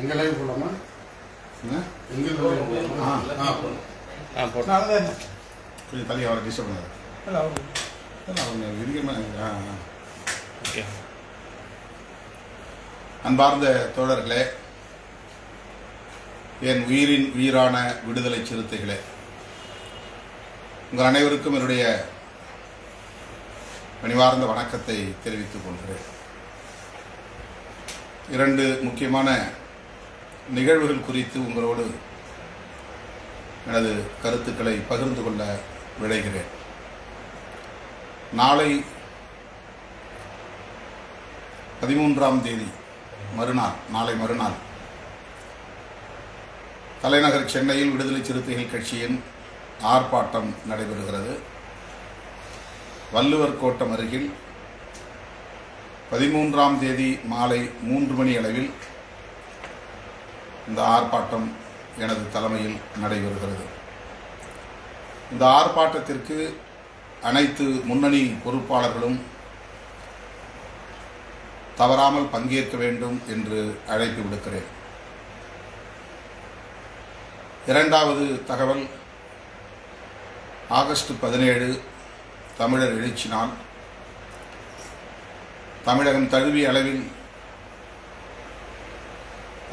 எங்க லைவ் போடலாமா என்ன? எங்க லைவ் போடலாமா ஆ. ஆ போடலாம் ஆ போட்டு நான் தான் கொஞ்சம் தள்ளி அவரை டிஸ்டர்ப் பண்ணாது இல்லை அவங்க இல்லை, அவங்க விரிகமா ஆ ஆ. ஓகே. அன்பார்ந்த தோழர்களே என் உயிரின் உயிரான விடுதலை சிறுத்தைகளே உங்கள் அனைவருக்கும் என்னுடைய பணிவார்ந்த வணக்கத்தை தெரிவித்துக் கொள்கிறேன். இரண்டு முக்கியமான நிகழ்வுகள் குறித்து உங்களோடு எனது கருத்துக்களை பகிர்ந்து கொள்ள விளைகிறேன் நாளை பதிமூன்றாம் தேதி மறுநாள் நாளை மறுநாள் தலைநகர் சென்னையில் விடுதலை சிறுத்தைகள் கட்சியின் ஆர்ப்பாட்டம் நடைபெறுகிறது. வள்ளுவர் கோட்டம் அருகில் பதிமூன்றாம் தேதி மாலை மூன்று மணி அளவில் இந்த ஆர்ப்பாட்டம் எனது தலைமையில் நடைபெறுகிறது. இந்த ஆர்ப்பாட்டத்திற்கு அனைத்து முன்னணி பொறுப்பாளர்களும் தவறாமல் பங்கேற்க வேண்டும் என்று அழைப்பு விடுக்கிறேன். இரண்டாவது தகவல் ஆகஸ்ட் பதினேழு தமிழர் எழுச்சி நாள். தமிழகம் தழுவிய அளவில்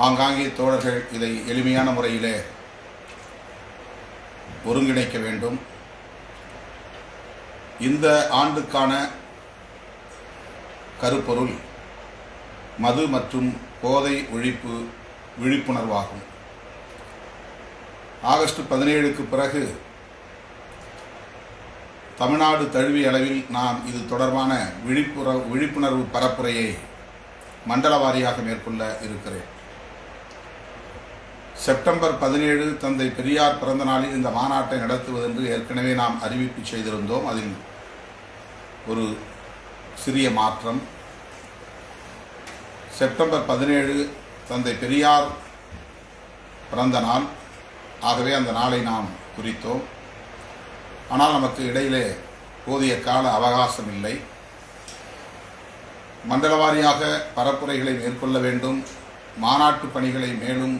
ஆங்காங்கே தோழர்கள் இதை எளிமையான முறையிலே ஒருங்கிணைக்க வேண்டும். இந்த ஆண்டுக்கான கருப்பொருள் மது மற்றும் போதை ஒழிப்பு விழிப்புணர்வாகும். ஆகஸ்ட் பதினேழுக்கு பிறகு தமிழ்நாடு தழுவிய அளவில் நாம் இது தொடர்பான விழிப்புணர்வு விழிப்புணர்வு பரப்புரையை மண்டல வாரியாக மேற்கொள்ள இருக்கிறேன். செப்டம்பர் பதினேழு தந்தை பெரியார் பிறந்த நாளில் இந்த மாநாட்டை நடத்துவதென்று ஏற்கனவே நாம் அறிவிப்பு செய்திருந்தோம். அதில் ஒரு சிறிய மாற்றம். செப்டம்பர் பதினேழு தந்தை பெரியார் பிறந்த நாள். ஆகவே அந்த நாளை நாம் குறித்தோம். ஆனால் நமக்கு இடையிலே போதிய கால அவகாசம் இல்லை மண்டல வாரியாக பரப்புரைகளை மேற்கொள்ள வேண்டும். மாநாட்டு பணிகளை மேலும்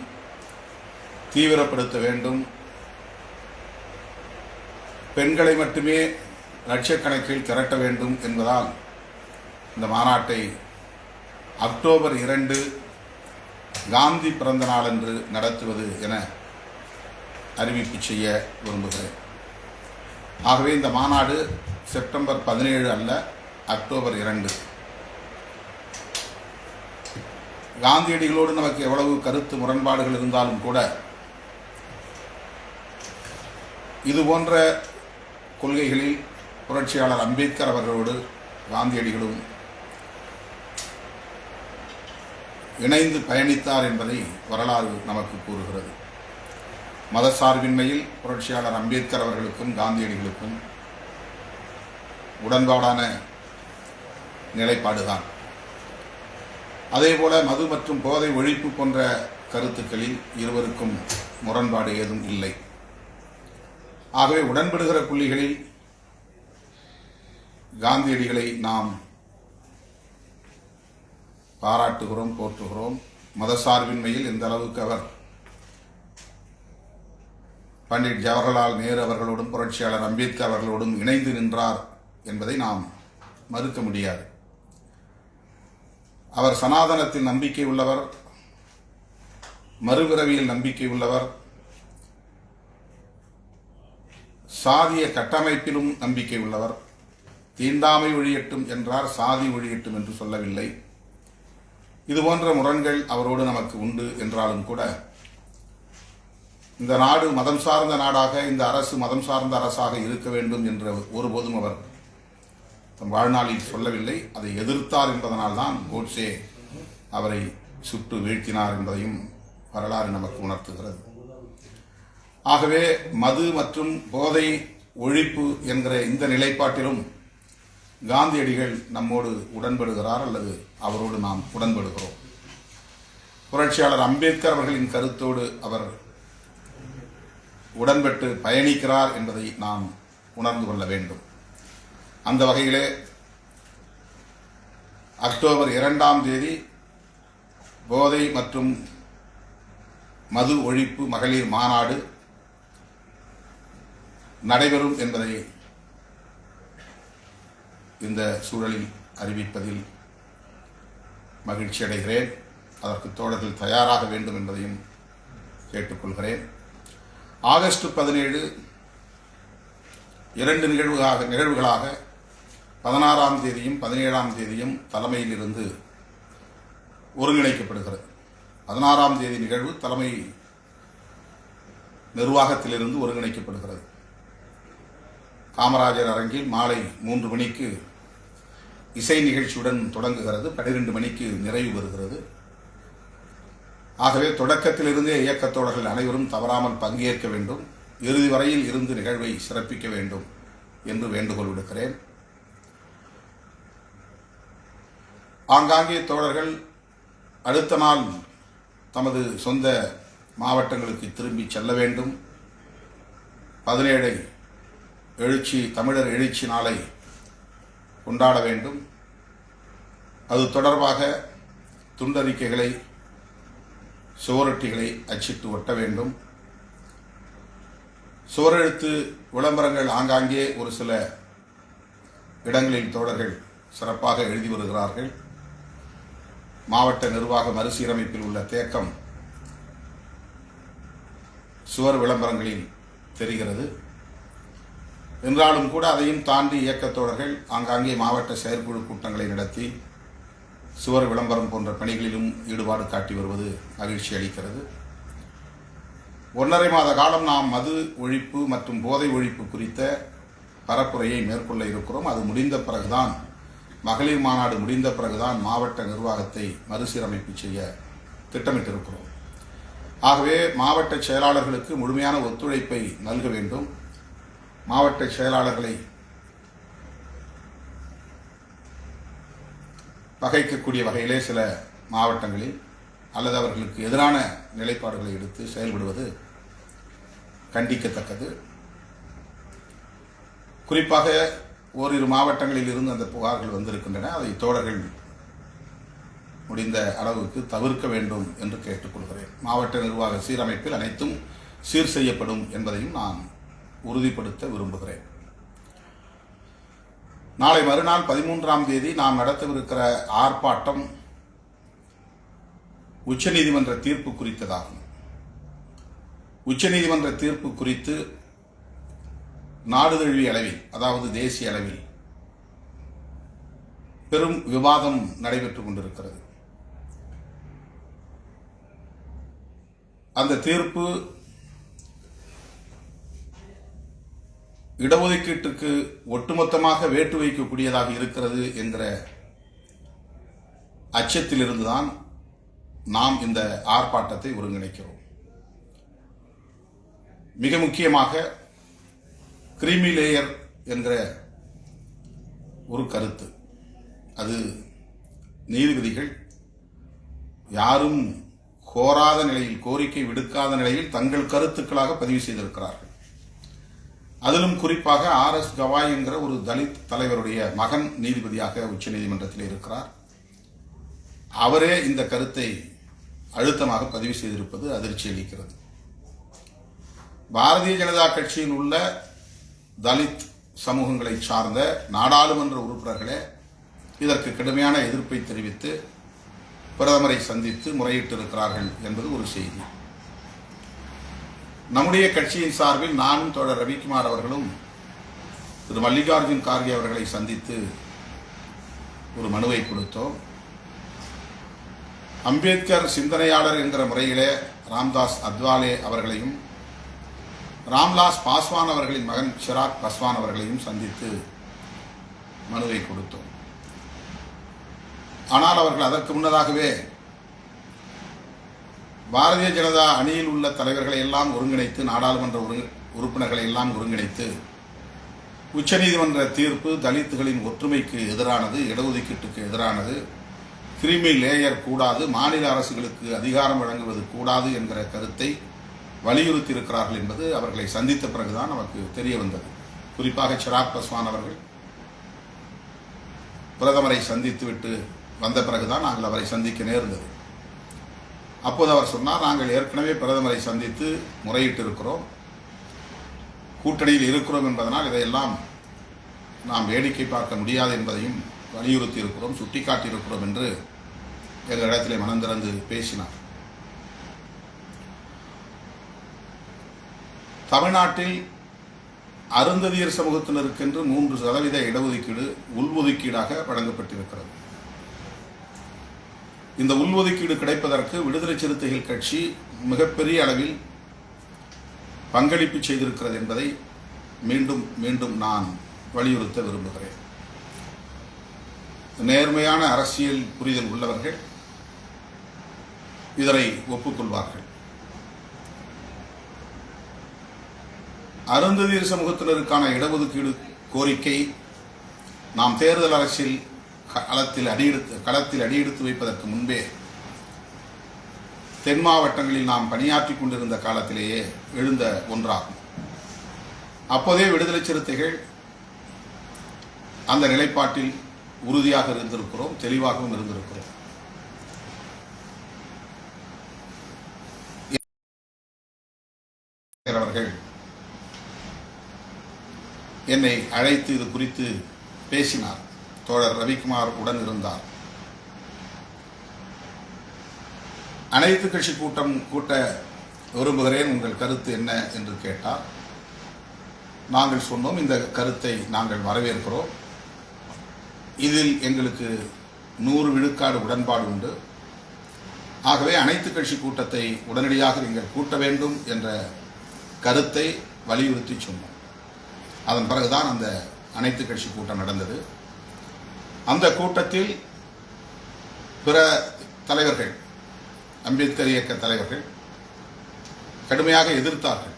தீவிரப்படுத்த வேண்டும். பெண்களை மட்டுமே லட்சக்கணக்கில் திரட்ட வேண்டும் என்பதால் இந்த மாநாட்டை அக்டோபர் இரண்டு காந்தி பிறந்த நாளன்று நடத்துவது என அறிவிப்பு செய்ய விரும்புகிறேன். ஆகவே இந்த மாநாடு செப்டம்பர் பதினேழு அல்ல அக்டோபர் இரண்டு. காந்தியடிகளோடு நமக்கு எவ்வளவு கருத்து முரண்பாடுகள் இருந்தாலும் கூட இது போன்ற கொள்கைகளில் புரட்சியாளர் அம்பேத்கர் அவர்களோடு காந்தியடிகளும் இணைந்து பயணித்தார் என்பதை வரலாறு நமக்கு கூறுகிறது. மதசார்பின்மையில் புரட்சியாளர் அம்பேத்கர் அவர்களுக்கும் காந்தியடிகளுக்கும் உடன்பாடான நிலைப்பாடுதான். அதேபோல மது மற்றும் போதை ஒழிப்பு போன்ற கருத்துக்களில் இருவருக்கும் முரண்பாடு ஏதும் இல்லை. ஆகவே உடன்படுகிற புள்ளிகளில் காந்தியடிகளை நாம் பாராட்டுகிறோம் போற்றுகிறோம். மதசார்பின்மையில் எந்த அளவுக்கு அவர் பண்டிட் ஜவஹர்லால் நேரு அவர்களோடும் புரட்சியாளர் அம்பேத்கர் அவர்களோடும் இணைந்து நின்றார் என்பதை நாம் மறுக்க முடியாது. அவர் சனாதனத்தில் நம்பிக்கை உள்ளவர் மறுபிறவியில் நம்பிக்கை உள்ளவர் சாதிய கட்டமைப்பிலும் நம்பிக்கை உள்ளவர். தீண்டாமை ஒழியட்டும் என்றார் சாதி ஒழியட்டும் என்று சொல்லவில்லை. இதுபோன்ற முரண்கள் அவரோடு நமக்கு உண்டு என்றாலும் கூட இந்த நாடு மதம் சார்ந்த நாடாக இந்த அரசு மதம் சார்ந்த அரசாக இருக்க வேண்டும் என்ற ஒருபோதும் அவர் தம் வாழ்நாளில் சொல்லவில்லை. அதை எதிர்த்தார் என்பதனால் தான் கோட்ஸே அவரை சுட்டு வீழ்த்தினார் என்பதையும் வரலாறு நமக்கு உணர்த்துகிறது. ஆகவே மது மற்றும் போதை ஒழிப்பு என்கிற இந்த நிலைப்பாட்டிலும் காந்தியடிகள் நம்மோடு உடன்படுகிறார் அல்லது அவரோடு நாம் உடன்படுகிறோம். புரட்சியாளர் அம்பேத்கர் அவர்களின் கருத்தோடு அவர் உடன்பட்டு பயணிக்கிறார் என்பதை நாம் உணர்ந்து கொள்ள வேண்டும். அந்த வகையிலே அக்டோபர் இரண்டாம் தேதி போதை மற்றும் மது ஒழிப்பு மகளிர் மாநாடு நடைபெறும் என்பதை இந்த சூழலில் அறிவிப்பதில் மகிழ்ச்சி அடைகிறேன். அதற்கு தோழர்கள் தயாராக வேண்டும் என்பதையும் கேட்டுக்கொள்கிறேன். ஆகஸ்ட் பதினேழு இரண்டு நிகழ்வுகளாக நிகழ்வுகளாக பதினாறாம் தேதியும் பதினேழாம் தேதியும் தலைமையில் இருந்து ஒருங்கிணைக்கப்படுகிறது. பதினாறாம் தேதி நிகழ்வு தலைமை நிர்வாகத்திலிருந்து ஒருங்கிணைக்கப்படுகிறது. காமராஜர் அரங்கில் மாலை மூன்று மணிக்கு இசை நிகழ்ச்சியுடன் தொடங்குகிறது. பன்னிரெண்டு மணிக்கு நிறைவு பெறுகிறது. ஆகவே தொடக்கத்திலிருந்தே இயக்கத்தோழர்கள் அனைவரும் தவறாமல் பங்கேற்க வேண்டும். இறுதி வரையில் இருந்து நிகழ்வை சிறப்பிக்க வேண்டும் என்று வேண்டுகோள் விடுக்கிறேன். ஆங்காங்கே தோழர்கள் அடுத்த நாள் தமது சொந்த மாவட்டங்களுக்கு திரும்பி செல்ல வேண்டும். பதினேழை எழுச்சி தமிழர் எழுச்சி நாளை கொண்டாட வேண்டும். அது தொடர்பாக துண்டறிக்கைகளை சுவரொட்டிகளை அச்சிட்டு ஒட்ட வேண்டும். சுவரெழுத்து விளம்பரங்கள் ஆங்காங்கே ஒரு சில இடங்களில் தோழர்கள் சிறப்பாக எழுதி வருகிறார்கள். மாவட்ட நிர்வாக மறுசீரமைப்பில் உள்ள தேக்கம் சுவர் விளம்பரங்களில் தெரிகிறது. என்றாலும் கூட அதையும் தாண்டி இயக்கத்தோழர்கள் ஆங்காங்கே மாவட்ட செயற்குழு கூட்டங்களை நடத்தி சுவர் விளம்பரம் போன்ற பணிகளிலும் ஈடுபாடு காட்டி வருவது மகிழ்ச்சி அளிக்கிறது. ஒன்றரை மாத காலம் நாம் மது ஒழிப்பு மற்றும் போதை ஒழிப்பு குறித்த பரப்புரையை மேற்கொள்ள இருக்கிறோம். அது முடிந்த பிறகுதான் மகளிர் மாநாடு முடிந்த பிறகுதான் மாவட்ட நிர்வாகத்தை மறுசீரமைப்பு செய்ய திட்டமிட்டிருக்கிறோம். ஆகவே மாவட்ட செயலாளர்களுக்கு முழுமையான ஒத்துழைப்பை நல்க வேண்டும். மாவட்ட செயலாளர்களை பகைக்கக்கூடிய வகையிலே சில மாவட்டங்களில் அல்லது அவர்களுக்கு எதிரான நிலைப்பாடுகளை எடுத்து செயல்படுவது கண்டிக்கத்தக்கது. குறிப்பாக ஓரிரு மாவட்டங்களில் இருந்து அந்த புகார்கள் வந்திருக்கின்றன. அதை தோழர்கள் முடிந்த அளவுக்கு தவிர்க்க வேண்டும் என்று கேட்டுக்கொள்கிறேன். மாவட்ட நிர்வாக சீரமைப்பில் அனைத்தும் சீர் செய்யப்படும் என்பதையும் நான் உறுதிப்படுத்த விரும்புகிறேன். நாளை மறுநாள் பதிமூன்றாம் தேதி நாம் நடத்தவிருக்கிற ஆர்ப்பாட்டம் உச்சநீதிமன்ற தீர்ப்பு குறித்ததாகும். உச்சநீதிமன்ற தீர்ப்பு குறித்து நாடு தழுவிய அளவில் அதாவது தேசிய அளவில் பெரும் விவாதம் நடைபெற்று கொண்டிருக்கிறது. அந்த தீர்ப்பு இடஒதுக்கீட்டுக்கு ஒட்டுமொத்தமாக வேட்டு வைக்கக்கூடியதாக இருக்கிறது என்கிற அச்சத்திலிருந்துதான் நாம் இந்த ஆர்ப்பாட்டத்தை ஒருங்கிணைக்கிறோம். மிக முக்கியமாக கிரீமி லேயர் என்கிற ஒரு கருத்து. அது நீதிபதிகள் யாரும் கோராத நிலையில் கோரிக்கை விடுக்காத நிலையில் தங்கள் கருத்துக்களாக பதிவு செய்திருக்கிறார்கள். அதிலும் குறிப்பாக ஆர் எஸ் கவாய் என்கிற ஒரு தலித் தலைவருடைய மகன் நீதிபதியாக உச்சநீதிமன்றத்தில் இருக்கிறார். அவரே இந்த கருத்தை அழுத்தமாக பதிவு செய்திருப்பது அதிர்ச்சி அளிக்கிறது. பாரதிய ஜனதா கட்சியில் உள்ள தலித் சமூகங்களை சார்ந்த நாடாளுமன்ற உறுப்பினர்களே இதற்கு கடுமையான எதிர்ப்பை தெரிவித்து பிரதமரை சந்தித்து முறையிட்டிருக்கிறார்கள் என்பது ஒரு செய்தி. நம்முடைய கட்சியின் சார்பில் நானும் தோழர் ரவிக்குமார் அவர்களும் திரு மல்லிகார்ஜுன் கார்கே அவர்களை சந்தித்து ஒரு மனுவை கொடுத்தோம். அம்பேத்கர் சிந்தனையாளர் என்கிற முறையிலே ராம்தாஸ் அத்வாலே அவர்களையும் ராம்லாஸ் பாஸ்வான் அவர்களின் மகன் சிராக் பஸ்வான் அவர்களையும் சந்தித்து மனுவை கொடுத்தோம். ஆனால் அவர்கள் அதற்கு முன்னதாகவே பாரதிய ஜனதா அணியில் உள்ள தலைவர்களை எல்லாம் ஒருங்கிணைத்து நாடாளுமன்ற உறு- உறுப்பினர்களை எல்லாம் ஒருங்கிணைத்து உச்சநீதிமன்ற தீர்ப்பு தலித்துகளின் ஒற்றுமைக்கு எதிரானது இடஒதுக்கீட்டுக்கு எதிரானது கிரிமி லேயர் கூடாது மாநில அரசுகளுக்கு அதிகாரம் வழங்குவது கூடாது என்கிற கருத்தை வலியுறுத்தி இருக்கிறார்கள் என்பது அவர்களை சந்தித்த பிறகுதான் நமக்கு தெரிய வந்தது. குறிப்பாக சிராக் பஸ்வான் அவர்கள் பிரதமரை சந்தித்துவிட்டு வந்த பிறகுதான் நாங்கள் அவரை சந்திக்க நேர்ந்தது. அப்போது அவர் சொன்னார் நாங்கள் ஏற்கனவே பிரதமரை சந்தித்து முறையிட்டு இருக்கிறோம் கூட்டணியில் இருக்கிறோம் என்பதனால் இதையெல்லாம் நாம் வேடிக்கை பார்க்க முடியாது என்பதையும் வலியுறுத்தி இருக்கிறோம் சுட்டிக்காட்டி இருக்கிறோம் என்று எங்களிடத்திலே மனம் திறந்து பேசினார். தமிழ்நாட்டில் அருந்ததியர் சமூகத்தினருக்கென்று மூன்று சதவீத இடஒதுக்கீடு உள்ஒதுக்கீடாக வழங்கப்பட்டிருக்கிறது. இந்த உள்ஒதுக்கீடு கிடைப்பதற்கு விடுதலை சிறுத்தைகள் கட்சி மிகப்பெரிய அளவில் பங்களிப்பு செய்திருக்கிறது என்பதை மீண்டும் மீண்டும் நான் வலியுறுத்த விரும்புகிறேன். நேர்மையான அரசியல் புரிதல் உள்ளவர்கள் இதனை ஒப்புக்கொள்வார்கள். அருந்ததியர் சமூகத்தினருக்கான இடஒதுக்கீடு கோரிக்கை நாம் தேர்தல் அரசியல் களத்தில் அடியெடுத்து களத்தில் அடியெடுத்து வைப்பதற்கு முன்பே தென் மாவட்டங்களில் நாம் பணியாற்றி கொண்டிருந்த காலத்திலேயே எழுந்த ஒன்றாகும். அப்போதே விடுதலை சிறுத்தைகள் அந்த நிலைப்பாட்டில் உறுதியாக இருந்திருக்கிறோம் தெளிவாகவும் இருந்திருக்கிறோம். அவர்கள் என்னை அழைத்து இது குறித்து பேசினார் தோழர் ரவிக்குமார் உடன் இருந்தார். அனைத்து கட்சி கூட்டம் கூட்ட விரும்புகிறேன். உங்கள் கருத்து என்ன என்று கேட்டார். நாங்கள் சொன்னோம் இந்த கருத்தை நாங்கள் வரவேற்கிறோம். இதில் எங்களுக்கு நூறு விழுக்காடு உடன்பாடு உண்டு. ஆகவே அனைத்து கட்சி கூட்டத்தை உடனடியாக நீங்கள் கூட்ட வேண்டும் என்ற கருத்தை வலியுறுத்தி சொன்னோம். அதன் பிறகுதான் அந்த அனைத்து கட்சி கூட்டம் நடந்தது. கூட்டத்தில் பிற தலைவர்கள் அம்பேத்கர் இயக்க தலைவர்கள் கடுமையாக எதிர்த்தார்கள்.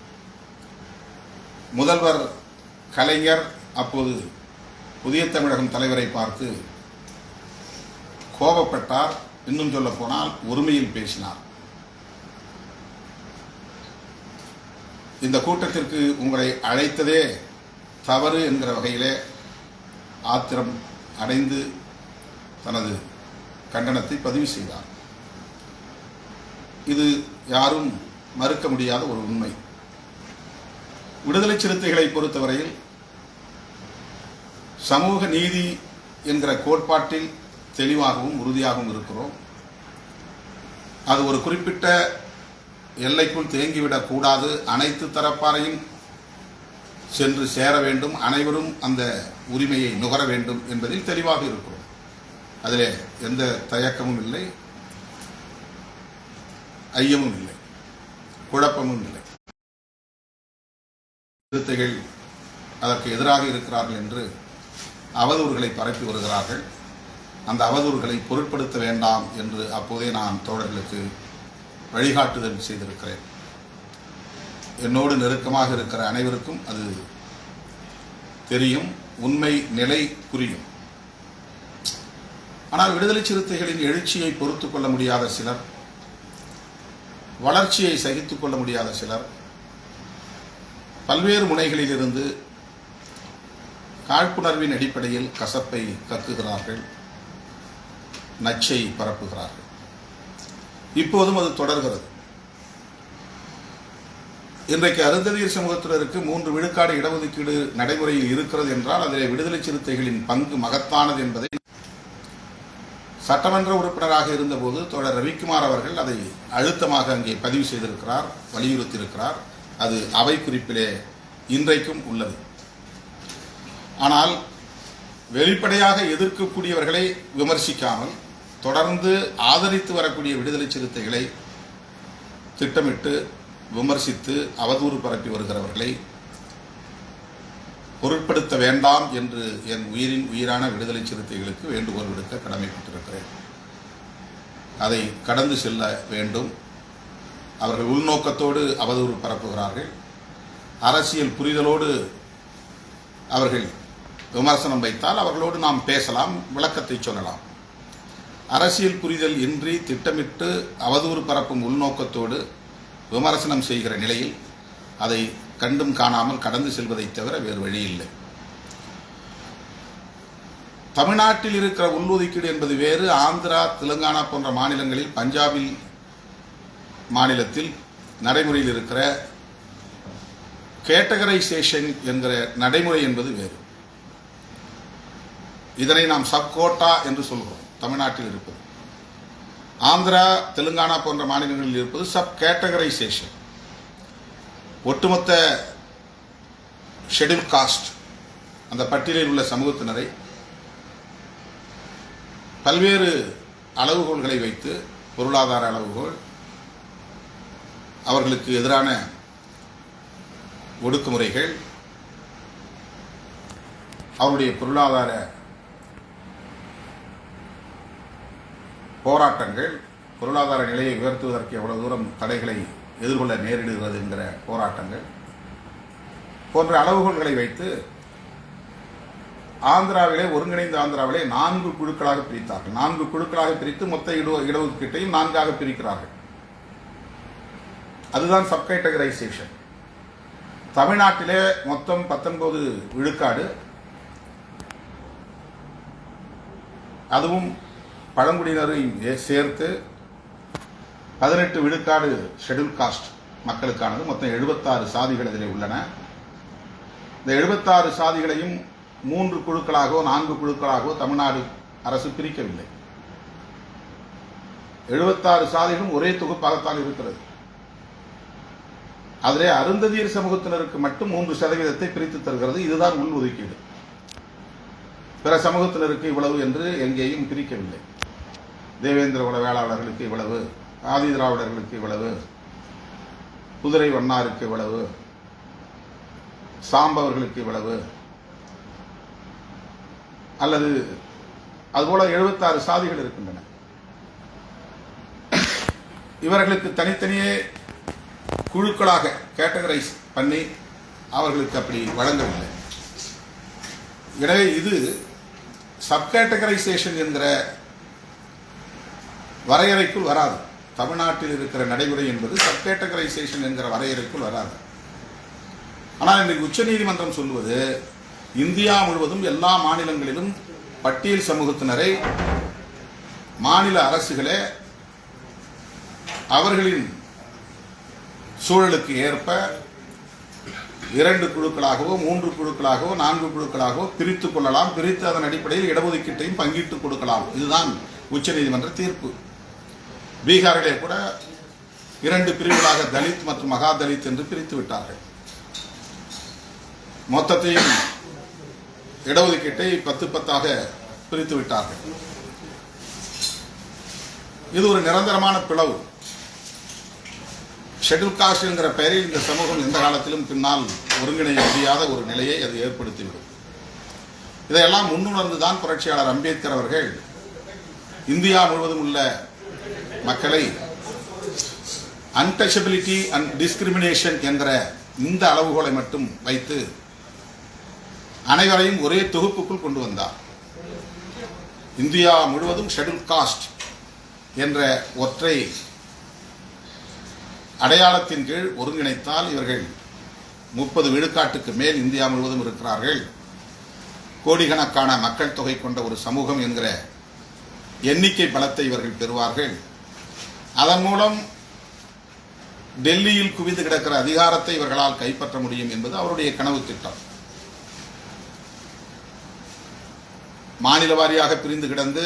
முதல்வர் கலைஞர் அப்போது புதிய தமிழகம் தலைவரை பார்த்து கோபப்பட்டார். இன்னும் சொல்ல போனால் ஒருமையில் பேசினார். இந்த கூட்டத்திற்கு உங்களை அழைத்ததே தவறு என்கிற வகையிலே ஆத்திரம் அடைந்து தனது கண்டனத்தை பதிவு செய்தார். இது யாரும் மறுக்க முடியாத ஒரு உண்மை. விடுதலை சிறுத்தைகளை பொறுத்தவரையில் சமூக நீதி என்கிற கோட்பாட்டில் தெளிவாகவும் உறுதியாகவும் இருக்கிறோம். அது ஒரு குறிப்பிட்ட எல்லைக்குள் தேங்கிவிடக்கூடாது அனைத்து தரப்பாரையும் சென்று சேர வேண்டும் அனைவரும் அந்த உரிமையை நுகர வேண்டும் என்பதில் தெளிவாக இருக்கிறோம். அதில் எந்த தயக்கமும் இல்லை ஐயமும் இல்லை குழப்பமும் இல்லை. சிறுத்தைகள் அதற்கு எதிராக இருக்கிறார்கள் என்று அவதூறுகளை பரப்பி வருகிறார்கள். அந்த அவதூறுகளை பொருட்படுத்த வேண்டாம் என்று அப்போதே நான் தோழர்களுக்கு வழிகாட்டுதல் செய்திருக்கிறேன். என்னோடு நெருக்கமாக இருக்கிற அனைவருக்கும் அது தெரியும் உண்மை நிலை புரியும். ஆனால் விடுதலை சிறுத்தைகளின் எழுச்சியை பொறுத்து கொள்ள முடியாத சிலர் வளர்ச்சியை சகித்து கொள்ள முடியாத சிலர் பல்வேறு முனைகளிலிருந்து காழ்ப்புணர்வின் அடிப்படையில் கசப்பை கக்குகிறார்கள் நச்சை பரப்புகிறார்கள். இப்போதும் அது தொடர்கிறது. இன்றைக்கு அருந்ததியர் சமூகத்தினருக்கு மூன்று விழுக்காடு இடஒதுக்கீடு நடைமுறையில் இருக்கிறது என்றால் அதில் விடுதலை சிறுத்தைகளின் பங்கு மகத்தானது என்பதை சட்டமன்ற உறுப்பினராக இருந்தபோது தோழர் ரவிக்குமார் அவர்கள் அதை அழுத்தமாக அங்கே பதிவு செய்திருக்கிறார் வலியுறுத்தியிருக்கிறார். அது அவை குறிப்பிலே இன்றைக்கும் உள்ளது. ஆனால் வெளிப்படையாக எதிர்க்கக்கூடியவர்களை விமர்சிக்காமல் தொடர்ந்து ஆதரித்து வரக்கூடிய விடுதலை சிறுத்தைகளை திட்டமிட்டு விமர்சித்து அவதூறு பரப்பி வருகிறவர்களை பொருட்படுத்த வேண்டாம் என்று என் உயிரின் உயிரான விடுதலை சிறுத்தைகளுக்கு வேண்டுகோள் விடுக்க கடமைப்பட்டிருக்கிறேன். அதை கடந்து செல்ல வேண்டும். அவர்கள் உள்நோக்கத்தோடு அவதூறு பரப்புகிறார்கள். அரசியல் புரிதலோடு அவர்கள் விமர்சனம் வைத்தால் அவர்களோடு நாம் பேசலாம் விளக்கத்தை சொல்லலாம். அரசியல் புரிதல் இன்றி திட்டமிட்டு அவதூறு பரப்பும் உள்நோக்கத்தோடு விமர்சனம் செய்கிற நிலையில் அதை கண்டும் காணாமல் கடந்து செல்வதை தவிர வேறு வழி இல்லை தமிழ்நாட்டில் இருக்கிற உள்ஒதுக்கீடு என்பது வேறு. ஆந்திரா தெலுங்கானா போன்ற மாநிலங்களில் பஞ்சாபில் மாநிலத்தில் நடைமுறையில் இருக்கிற கேட்டகரைசேஷன் என்கிற நடைமுறை என்பது வேறு. இதனை நாம் சப்கோட்டா என்று சொல்கிறோம். தமிழ்நாட்டில் இருப்பது. ஆந்திரா தெலுங்கானா போன்ற மாநிலங்களில் இருப்பது சப் கேட்டகரைசேஷன் ஒட்டுமொத்த ஷெட்யூல் காஸ்ட் அந்த பட்டியலில் உள்ள சமூகத்தினரை பல்வேறு அளவுகோல்களை வைத்து பொருளாதார அளவுகோல் அவர்களுக்கு எதிரான ஒடுக்குமுறைகள் அவருடைய பொருளாதார போராட்டங்கள் பொருளாதார நிலையை உயர்த்துவதற்கு எவ்வளவு தூரம் தடைகளை எதிர்கொள்ள நேரிடுகிறது என்கிற போராட்டங்கள். போன்ற அளவுகோல்களை வைத்து ஆந்திராவிலே ஒருங்கிணைந்த ஆந்திராவிலே நான்கு குழுக்களாக பிரித்தார்கள். நான்கு குழுக்களாக பிரித்து மொத்த இட இடஒதுக்கீட்டையும் நான்காக பிரிக்கிறார்கள். அதுதான் சப்கேட்டகரைசேஷன் தமிழ்நாட்டிலே மொத்தம் பத்தொன்பது விழுக்காடு. அதுவும் பழங்குடியினரையும் சேர்த்து பதினெட்டு விழுக்காடு ஷெடியூல் காஸ்ட் மக்களுக்கானது. மொத்தம் எழுபத்தாறு சாதிகள் இதில் உள்ளன. இந்த எழுபத்தாறு சாதிகளையும் மூன்று குழுக்களாகவோ நான்கு குழுக்களாகவோ தமிழ்நாடு அரசு பிரிக்கவில்லை. எழுபத்தாறு சாதிகளும் ஒரே தொகுப்பாகத்தான் இருக்கிறது. அதிலே அருந்ததியர் சமூகத்தினருக்கு மட்டும் மூன்று சதவீதத்தை பிரித்து தருகிறது. இதுதான் உள் ஒதுக்கீடு. பிற சமூகத்தினருக்கு இவ்வளவு என்று எங்கேயும் பிரிக்கவில்லை. தேவேந்திர குல வேளாளர்களுக்கு இவ்வளவு ஆதி திராவிடர்களுக்கு இவ்வளவு குதிரை வண்ணாருக்கு இவ்வளவு சாம்பவர்களுக்கு இவ்வளவு அல்லது அதுபோல எழுபத்தாறு சாதிகள் இருக்கின்றன. இவர்களுக்கு தனித்தனியே குழுக்களாக கேட்டகரைஸ் பண்ணி அவர்களுக்கு அப்படி வழங்கவில்லை. எனவே இது சப்கேட்டகரைசேஷன் என்கிற வரையறைக்குள் வராது. தமிழ்நாட்டில் இருக்கிற நடைமுறை என்பது சப்கேட்டகரைசேஷன் என்கிற வரையறைக்குள் வராது. ஆனால் இன்றைக்கு உச்சநீதிமன்றம் சொல்வது இந்தியா முழுவதும் எல்லா மாநிலங்களிலும் பட்டியல் சமூகத்தினரை மாநில அரசுகளே அவர்களின் சூழலுக்கு ஏற்ப இரண்டு குழுக்களாகவோ மூன்று குழுக்களாகவோ நான்கு குழுக்களாகவோ பிரித்துக் கொள்ளலாம். பிரித்து அதன் அடிப்படையில் இடஒதுக்கீட்டையும் பங்கிட்டுக் கொடுக்கலாம். இதுதான் உச்சநீதிமன்ற தீர்ப்பு. பீகாரிலே கூட இரண்டு பிரிவுகளாக தலித் மற்றும் மகா தலித் என்று பிரித்து விட்டார்கள். மொத்தத்தையும் இடஒதுக்கீட்டை பத்து பத்தாக பிரித்து விட்டார்கள். இது ஒரு நிரந்தரமான பிளவு. ஷெட்யூல் காஸ்ட் என்கிற பெயரில் இந்த சமூகம் எந்த காலத்திலும் பின்னால் ஒருங்கிணைய முடியாத ஒரு நிலையை அது ஏற்படுத்திவிடும். இதையெல்லாம் முன்னுணர்ந்துதான் புரட்சியாளர் அம்பேத்கர் அவர்கள் இந்தியா முழுவதும் உள்ள மக்களை அன்டச்சபிலிட்டி அண்ட் டிஸ்கிரிமினேஷன் என்கிற இந்த அளவுகோலை மட்டும் வைத்து அனைவரையும் ஒரே தொகுப்புக்குள் கொண்டு வந்தார். இந்தியா முழுவதும் ஷெட்யூல் காஸ்ட் என்ற ஒற்றை அடையாளத்தின் கீழ் ஒருங்கிணைத்தால் இவர்கள் முப்பது விழுக்காட்டுக்கு மேல் இந்தியா முழுவதும் இருக்கிறார்கள். கோடிக்கணக்கான மக்கள் தொகை கொண்ட ஒரு சமூகம் என்கிற எண்ணிக்கை பலத்தை இவர்கள் பெறுவார்கள். அதன் மூலம் டெல்லியில் குவிந்து கிடக்கிற அதிகாரத்தை இவர்களால் கைப்பற்ற முடியும் என்பது அவருடைய கனவு திட்டம். மாநில வாரியாக பிரிந்து கிடந்து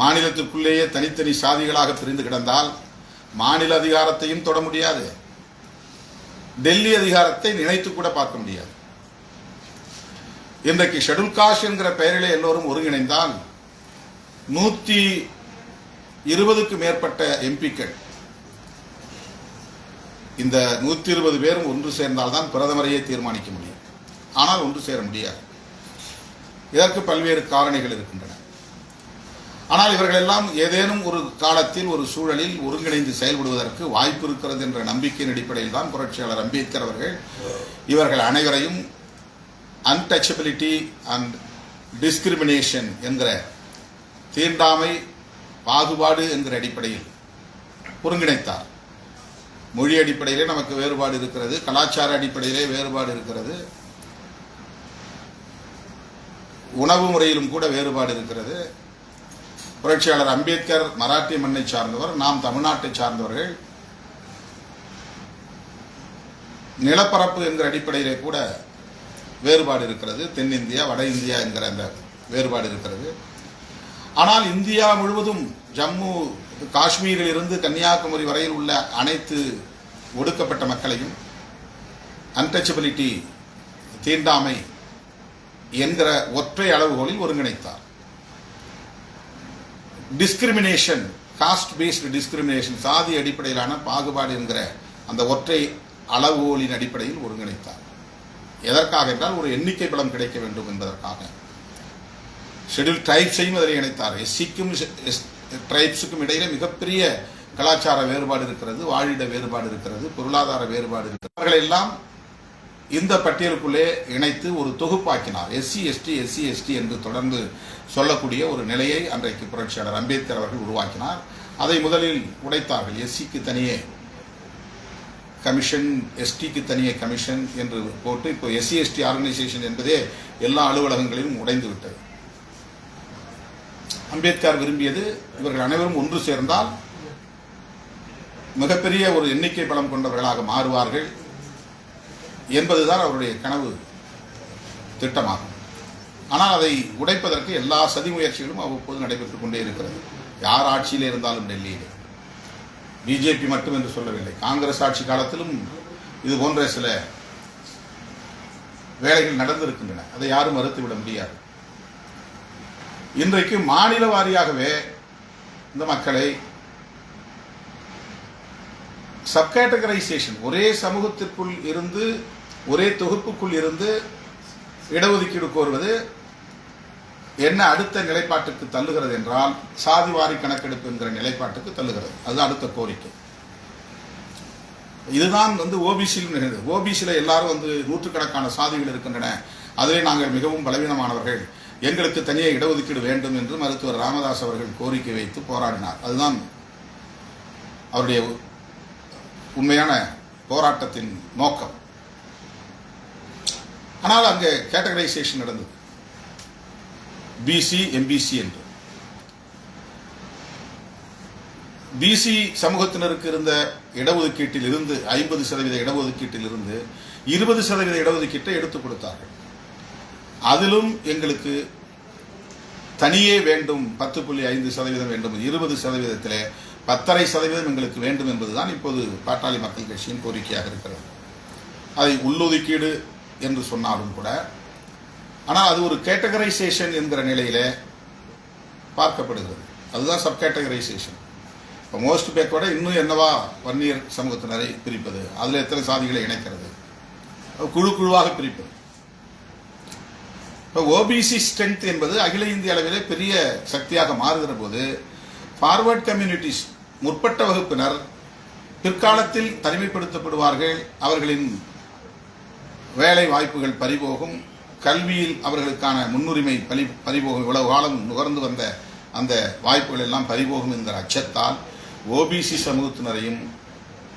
மாநிலத்திற்குள்ளேயே தனித்தனி சாதிகளாக பிரிந்து கிடந்தால் மாநில அதிகாரத்தையும் தொட முடியாது. டெல்லி அதிகாரத்தை நினைத்து கூட பார்க்க முடியாது. இன்றைக்கு ஷெட்யூல் காஸ்ட் என்கிற பெயரிலே எல்லோரும் ஒருங்கிணைந்தால் நூற்றி இருபதுக்கு மேற்பட்ட எம்பிக்கள். இந்த நூற்றி இருபது பேரும் ஒன்று சேர்ந்தால்தான் பிரதமரையே தீர்மானிக்க முடியும். ஆனால் ஒன்று சேர முடியாது. இதற்கு பல்வேறு காரணிகள் இருக்கின்றன. ஆனால் இவர்கள் எல்லாம் ஏதேனும் ஒரு காலத்தில் ஒரு சூழலில் ஒருங்கிணைந்து செயல்படுவதற்கு வாய்ப்பு இருக்கிறது என்ற நம்பிக்கையின் அடிப்படையில் தான் புரட்சியாளர் அம்பேத்கர் அவர்கள் இவர்கள் அனைவரையும் அன்டச்சபிலிட்டி அண்ட் டிஸ்கிரிமினேஷன் என்கிற தீண்டாமை பாகுபாடு என்கிற அடிப்படையில் ஒருங்கிணைத்தார். மொழி அடிப்படையிலே நமக்கு வேறுபாடு இருக்கிறது கலாச்சார அடிப்படையிலே வேறுபாடு இருக்கிறது உணவு முறையிலும் கூட வேறுபாடு இருக்கிறது. புரட்சியாளர் அம்பேத்கர் மராட்டிய மண்ணை சார்ந்தவர் நாம் தமிழ்நாட்டை சார்ந்தவர்கள். நிலப்பரப்பு என்கிற அடிப்படையிலே கூட வேறுபாடு இருக்கிறது தென்னிந்தியா வட இந்தியா என்கிற அந்த வேறுபாடு இருக்கிறது. ஆனால் இந்தியா முழுவதும் ஜம்மு காஷ்மீரில் இருந்து கன்னியாகுமரி வரையில் உள்ள அனைத்து ஒடுக்கப்பட்ட மக்களையும் அன்டச்சபிலிட்டி தீண்டாமை என்கிற ஒற்றை அளவுகோலில் ஒருங்கிணைத்தார். டிஸ்கிரிமினேஷன் காஸ்ட் பேஸ்டு டிஸ்கிரிமினேஷன் சாதி அடிப்படையிலான பாகுபாடு என்கிற அந்த ஒற்றை அளவுகோலின் அடிப்படையில் ஒருங்கிணைத்தார். எதற்காக என்றால் ஒரு எண்ணிக்கை பலம் கிடைக்க வேண்டும் என்பதற்காக. ஷெடியூல் ட்ரைப்ஸையும் அதில் இணைத்தார். எஸ்சிக்கும் ட்ரைப்ஸுக்கும் இடையில மிகப்பெரிய கலாச்சார வேறுபாடு இருக்கிறது வாழிட வேறுபாடு இருக்கிறது பொருளாதார வேறுபாடு இருக்கிறது. அவர்களெல்லாம் இந்த பட்டியலுக்குள்ளே இணைத்து ஒரு தொகுப்பாக்கினார். எஸ்சி எஸ்டி எஸ்சி எஸ்டி என்று தொடர்ந்து சொல்லக்கூடிய ஒரு நிலையை அன்றைக்கு புரட்சியாளர் அம்பேத்கர் அவர்கள் உருவாக்கினார். அதை முதலில் உடைத்தார்கள். எஸ்சிக்கு தனியே கமிஷன் எஸ்டிக்கு தனியே கமிஷன் என்று போட்டு இப்போ எஸ்சி எஸ்டி ஆர்கனைசேஷன் என்பதே எல்லா அலுவலகங்களிலும் உடைந்து விட்டது. அம்பேத்கர் விரும்பியது இவர்கள் அனைவரும் ஒன்று சேர்ந்தால் மிகப்பெரிய ஒரு எண்ணிக்கை பலம் கொண்டவர்களாக மாறுவார்கள் என்பதுதான் அவருடைய கனவு திட்டமாகும். ஆனால் அதை உடைப்பதற்கு எல்லா சதி முயற்சிகளும் அவ்வப்போது நடைபெற்றுக் கொண்டே இருக்கிறது. யார் ஆட்சியில் இருந்தாலும் டெல்லியில். பிஜேபி மட்டும் என்று சொல்லவில்லை. காங்கிரஸ் ஆட்சி காலத்திலும் இது போன்ற சில வேலைகள் நடந்திருக்கின்றன. அதை யாரும் மறுத்துவிட முடியாது. இன்றைக்கு மாநில வாரியாகவே இந்த மக்களை சப்கேட்டகரைசேஷன் ஒரே சமூகத்திற்குள் இருந்து ஒரே தொகுப்புக்குள் இருந்து இடஒதுக்கீடு கோருவது என்ன அடுத்த நிலைப்பாட்டுக்கு தள்ளுகிறது என்றால் சாதிவாரி கணக்கெடுப்பு என்கிற நிலைப்பாட்டுக்கு தள்ளுகிறது. அது அடுத்த கோரிக்கை. இதுதான் வந்து ஓபிசியில் நிகழ்ந்தது. ஓபிசியில் எல்லாரும் வந்து நூற்றுக்கணக்கான சாதிகள் இருக்கின்றன. அதிலே நாங்கள் மிகவும் பலவீனமானவர்கள். எங்களுக்கு தனியே இடஒதுக்கீடு வேண்டும் என்று மருத்துவர் ராமதாஸ் அவர்கள் கோரிக்கை வைத்து போராடினார். அதுதான் அவருடைய உண்மையான போராட்டத்தின் நோக்கம். ஆனால் அங்கே கேட்டகரைசேஷன் நடந்தது. பிசி எம்பிசி என்று. பிசி சமூகத்தினருக்கு இருந்த இடஒதுக்கீட்டில் இருந்து ஐம்பது சதவீத இடஒதுக்கீட்டில் இருந்து இருபது சதவீத இடஒதுக்கீட்டை எடுத்துக் கொடுத்தார்கள். அதிலும் எங்களுக்கு தனியே வேண்டும் பத்து புள்ளி ஐந்து சதவீதம் வேண்டும் இருபது சதவீதத்திலே பத்தரை சதவீதம் எங்களுக்கு வேண்டும் என்பதுதான் இப்போது பாட்டாளி மக்கள் கட்சியின் கோரிக்கையாக இருக்கிறது. அதை உள்ளொதுக்கீடு என்று சொன்னாலும் கூட ஆனால் அது ஒரு கேட்டகரைசேஷன் என்கிற நிலையில பார்க்கப்படுகிறது. அதுதான் சப் கேட்டகரைசேஷன். இப்போ மோஸ்ட் பேக்கோட இன்னும் என்னவா வன்னியர் சமூகத்தினரை பிரிப்பது? அதில் எத்தனை சாதிகளை இணைக்கிறது? குழு குழுவாக பிரிப்பது. இப்போ ஓபிசி ஸ்ட்ரென்த் என்பது அகில இந்திய அளவிலே பெரிய சக்தியாக மாறுகிற போது ஃபார்வர்ட் கம்யூனிட்டிஸ் முற்பட்ட வகுப்பினர் பிற்காலத்தில் தனிமைப்படுத்தப்படுவார்கள் அவர்களின் வேலை வாய்ப்புகள் பறிபோகும் கல்வியில் அவர்களுக்கான முன்னுரிமை பலி பறிபோகும் இவ்வளவு காலம் நுகர்ந்து வந்த அந்த வாய்ப்புகள் எல்லாம் பறிபோகும் என்கிற அச்சத்தால் ஓபிசி சமூகத்தினரையும்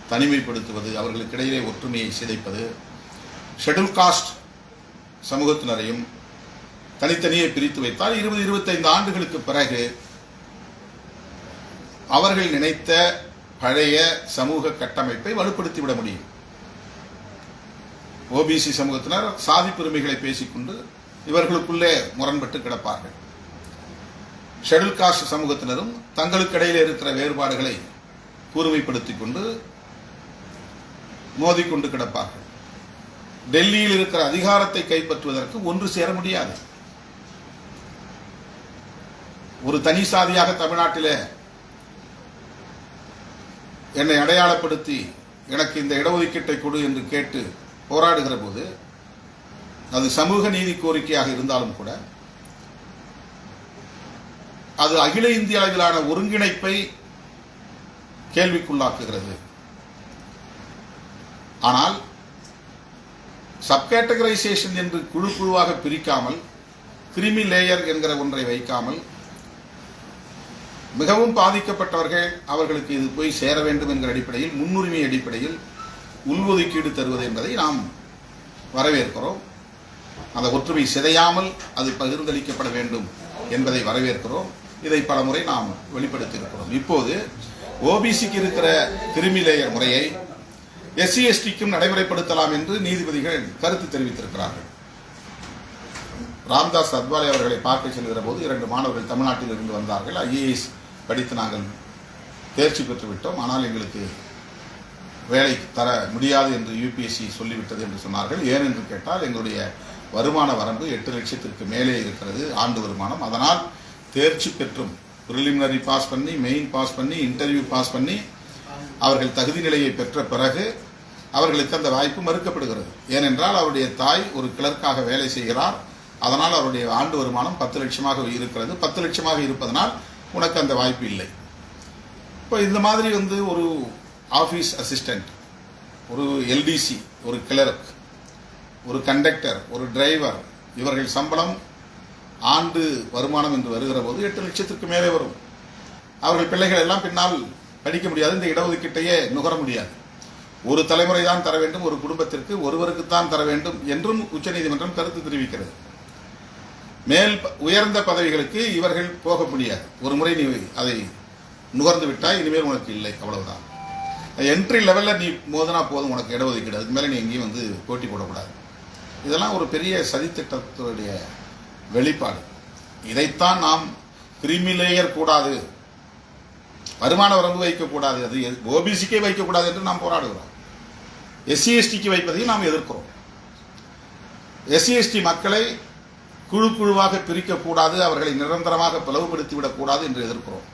தனிமைப்படுத்துவது அவர்களுக்கிடையிலே ஒற்றுமையை சிதைப்பது ஷெடியூல் காஸ்ட் சமூகத்தினரையும் தனித்தனியே பிரித்து வைத்தால் இருபது இருபத்தைந்து ஆண்டுகளுக்கு பிறகு அவர்கள் நினைத்த பழைய சமூக கட்டமைப்பை வலுப்படுத்தி விட முடியும் ஓபிசி சமூகத்தினர் சாதி பெருமைகளை பேசிக்கொண்டு இவர்களுக்குள்ளே முரண்பட்டு கிடப்பார்கள். ஷெட்யூல் காஸ்ட் சமூகத்தினரும் தங்களுக்கிடையில் இருக்கிற வேறுபாடுகளை கூர்மைப்படுத்திக் கொண்டு மோதிக்கொண்டு கிடப்பார்கள். டெல்லியில் இருக்கிற அதிகாரத்தை கைப்பற்றுவதற்கு ஒன்று சேர முடியாது. ஒரு தனி சாதியாக தமிழ்நாட்டில் என்னை அடையாளப்படுத்தி எனக்கு இந்த இடஒதுக்கீட்டை கொடு என்று கேட்டு போராடுகிற போது அது சமூக நீதி கோரிக்கையாக இருந்தாலும் கூட அது அகில இந்திய அளவிலான ஒருங்கிணைப்பை கேள்விக்குள்ளாக்குகிறது. ஆனால் சப்கேட்டகரைசேஷன் என்று குழு குழுவாக பிரிக்காமல் கிரிமி லேயர் என்கிற ஒன்றை வைக்காமல் மிகவும் பாதிக்கப்பட்டவர்கள் அவர்களுக்கு இது போய் சேர வேண்டும் என்கிற அடிப்படையில் முன்னுரிமை அடிப்படையில் உள்ஒதுக்கீடு தருவது என்பதை நாம் வரவேற்கிறோம். அந்த ஒற்றுமை சிதையாமல் அது பகிர்ந்தளிக்கப்பட வேண்டும் என்பதை வரவேற்கிறோம். இதை பலமுறை நாம் வெளிப்படுத்தியிருக்கிறோம். இப்போது ஓபிசிக்கு இருக்கிற கிருமிலேயர் முறையை எஸ்சி எஸ்டிக்கும் நடைமுறைப்படுத்தலாம் என்று நீதிபதிகள் கருத்து தெரிவித்திருக்கிறார்கள். ராம்தாஸ் அத்வாலே அவர்களை பார்க்க செல்கிற போது இரண்டு மாணவர்கள் தமிழ்நாட்டில் இருந்து வந்தார்கள் ஐஏஎஸ் படித்து நாங்கள் தேர்ச்சி பெற்றுவிட்டோம். ஆனால் எங்களுக்கு வேலை தர முடியாது என்று யூபிஎஸ்சி சொல்லிவிட்டது என்று சொன்னார்கள். ஏன் என்று கேட்டால் எங்களுடைய வருமான வரம்பு எட்டு லட்சத்திற்கு மேலே இருக்கிறது ஆண்டு வருமானம். அதனால் தேர்ச்சி பெற்றும் ப்ரிலிமினரி பாஸ் பண்ணி மெயின் பாஸ் பண்ணி இன்டர்வியூ பாஸ் பண்ணி அவர்கள் தகுதி நிலையை பெற்ற பிறகு அவர்களுக்கு அந்த வாய்ப்பு மறுக்கப்படுகிறது. ஏனென்றால் அவருடைய தாய் ஒரு கிளர்க்காக வேலை செய்கிறார். அதனால் அவருடைய ஆண்டு வருமானம் பத்து லட்சமாக இருக்கிறது. பத்து லட்சமாக இருப்பதனால் உனக்கு அந்த வாய்ப்பு இல்லை. இப்போ இந்த மாதிரி வந்து ஒரு ஆஃபீஸ் அசிஸ்டண்ட் ஒரு எல்டிசி ஒரு கிளர்க் ஒரு கண்டக்டர் ஒரு டிரைவர் இவர்கள் சம்பளம் ஆண்டு வருமானம் என்று வருகிற போது எட்டு லட்சத்திற்கு மேலே வரும். அவர்கள் பிள்ளைகள் எல்லாம் பின்னால் படிக்க முடியாது இந்த இடஒதுக்கீட்டையே நுகர முடியாது. ஒரு தலைமுறை தான் தர வேண்டும் ஒரு குடும்பத்திற்கு ஒருவருக்கு தான் தர வேண்டும் என்றும் உச்சநீதிமன்றம் கருத்து தெரிவிக்கிறது. மேல் ப- உயர்ந்த பதவிகளுக்கு இவர்கள் போக முடியாது. ஒரு முறை நீ அதை நுகர்ந்து விட்டால் இனிமேல் உனக்கு இல்லை அவ்வளவுதான். என்ட்ரி லெவலில் நீ மோதினா போதும் உனக்கு இடஒதுக்கீடு. அதுக்கு மேலே நீ எங்கேயும் வந்து போட்டி போடக்கூடாது. இதெல்லாம் ஒரு பெரிய சதித்திட்டத்துடைய வெளிப்பாடு. இதைத்தான் நாம் கிரிமிலேயர் கூடாது. வருமான வரம்பு வைக்கக்கூடாது. அது ஓபிசிக்கே வைக்கக்கூடாது என்று நாம் போராடுகிறோம். எஸ்சிஎஸ்டிக்கு வைப்பதையும் நாம் எதிர்க்கிறோம். எஸ்சிஎஸ்டி மக்களை குழு குழுவாக பிரிக்கக்கூடாது அவர்களை நிரந்தரமாக பிளவுபடுத்தி விடக்கூடாது என்று எதிர்க்கிறோம்.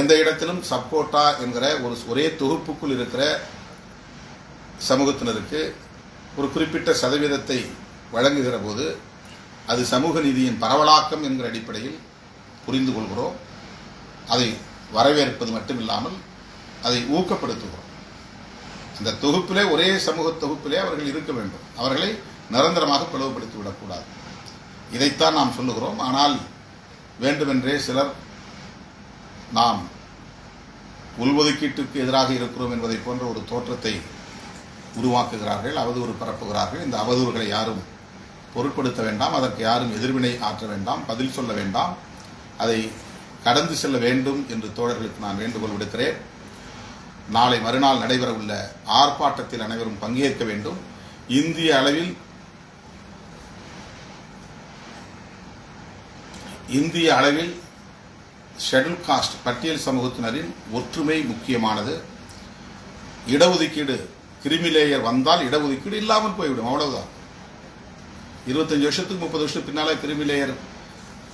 எந்த இடத்திலும் சப்போட்டா என்கிற ஒரு ஒரே தொகுப்புக்குள் இருக்கிற சமூகத்தினருக்கு ஒரு குறிப்பிட்ட சதவீதத்தை வழங்குகிற போது அது சமூக நீதியின் பரவலாக்கம் என்கிற அடிப்படையில் புரிந்து கொள்கிறோம். அதை வரவேற்பது மட்டுமில்லாமல் அதை ஊக்கப்படுத்துகிறோம். அந்த தொகுப்பிலே ஒரே சமூக தொகுப்பிலே அவர்கள் இருக்க வேண்டும். அவர்களை நிரந்தரமாக பிளவுபடுத்தி விடக்கூடாது இதைத்தான் நாம் சொல்லுகிறோம். ஆனால் வேண்டுமென்றே சிலர் நாம் உள்ஒதுக்கீட்டுக்கு எதிராக இருக்கிறோம் என்பதை போன்ற ஒரு தோற்றத்தை உருவாக்குகிறார்கள் அவதூறு பரப்புகிறார்கள். இந்த அவதூறுகளை யாரும் பொருட்படுத்த வேண்டாம். அதற்கு யாரும் எதிர்வினை ஆற்ற வேண்டாம். பதில் சொல்ல வேண்டாம். அதை கடந்து செல்ல வேண்டும் என்று தோழர்களுக்கு நான் வேண்டுகோள் விடுக்கிறேன். நாளை மறுநாள் நடைபெறவுள்ள ஆர்ப்பாட்டத்தில் அனைவரும் பங்கேற்க வேண்டும். இந்திய அளவில் இந்திய அளவில் ஷெட்யூல் காஸ்ட் பட்டியல் சமூகத்தினரின் ஒற்றுமை முக்கியமானது. இடஒதுக்கீடு கிரிமிலேயர் வந்தால் இடஒதுக்கீடு இல்லாமல் போய்விடும் அவ்வளவுதான். இருபத்தஞ்சு வருஷத்துக்கு முப்பது வருஷத்துக்கு பின்னால் கிரிமிலேயர்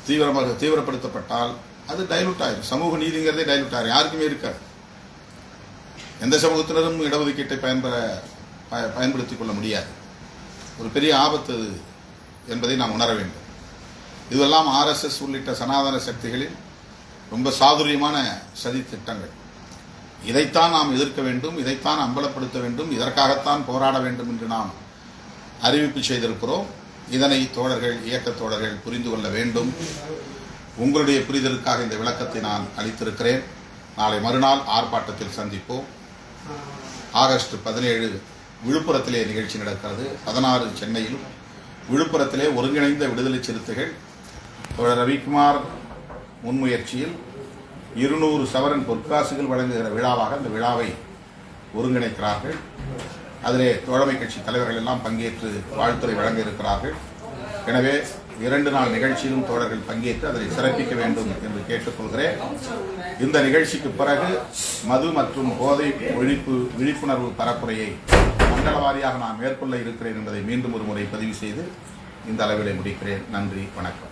தீவிரமாக தீவிரப்படுத்தப்பட்டால் அது டைலூட் ஆயிரும். சமூக நீதிங்கிறதே டைலூட் ஆயிரும். யாருக்குமே இருக்காது. எந்த சமூகத்தினரும் இடஒதுக்கீட்டை பயன்பெற பயன்படுத்திக் கொள்ள முடியாது. ஒரு பெரிய ஆபத்து அது என்பதை நாம் உணர வேண்டும். இதுவெல்லாம் ஆர்எஸ்எஸ் உள்ளிட்ட சனாதன சக்திகளின் ரொம்ப சாதுரியமான சதி திட்டங்கள் இதைத்தான் நாம் எதிர்க்க வேண்டும் இதைத்தான் அம்பலப்படுத்த வேண்டும் இதற்காகத்தான் போராட வேண்டும் என்று நாம் அறிவிப்பு செய்திருக்கிறோம். இதனை தோழர்கள் இயக்க தோழர்கள் புரிந்து கொள்ள வேண்டும். உங்களுடைய புரிதலுக்காக இந்த விளக்கத்தை நான் அளித்திருக்கிறேன். நாளை மறுநாள் ஆர்ப்பாட்டத்தில் சந்திப்போம். ஆகஸ்ட் பதினேழு விழுப்புரத்திலே நிகழ்ச்சி நடக்கிறது. பதினாறு சென்னையிலும் விழுப்புரத்திலே ஒருங்கிணைந்த விடுதலை சிறுத்தைகள் தோழர் ரவிக்குமார் முன்முயற்சியில் இருநூறு சவரன் பொற்காசுகள் வழங்குகிற விழாவாக அந்த விழாவை ஒருங்கிணைக்கிறார்கள். அதிலே தோழமை கட்சி தலைவர்கள் எல்லாம் பங்கேற்று வாழ்த்துறை வழங்க இருக்கிறார்கள் எனவே இரண்டு நாள் நிகழ்ச்சியிலும் தோழர்கள் பங்கேற்று அதனை சிறப்பிக்க வேண்டும் என்று கேட்டுக்கொள்கிறேன். இந்த நிகழ்ச்சிக்கு பிறகு மது மற்றும் போதை ஒழிப்பு விழிப்புணர்வு பரப்புரையை மண்டல வாரியாக நான் மேற்கொள்ள இருக்கிறேன் என்பதை மீண்டும் ஒரு முறை பதிவு செய்து இந்த அளவிலே முடிக்கிறேன். நன்றி வணக்கம்.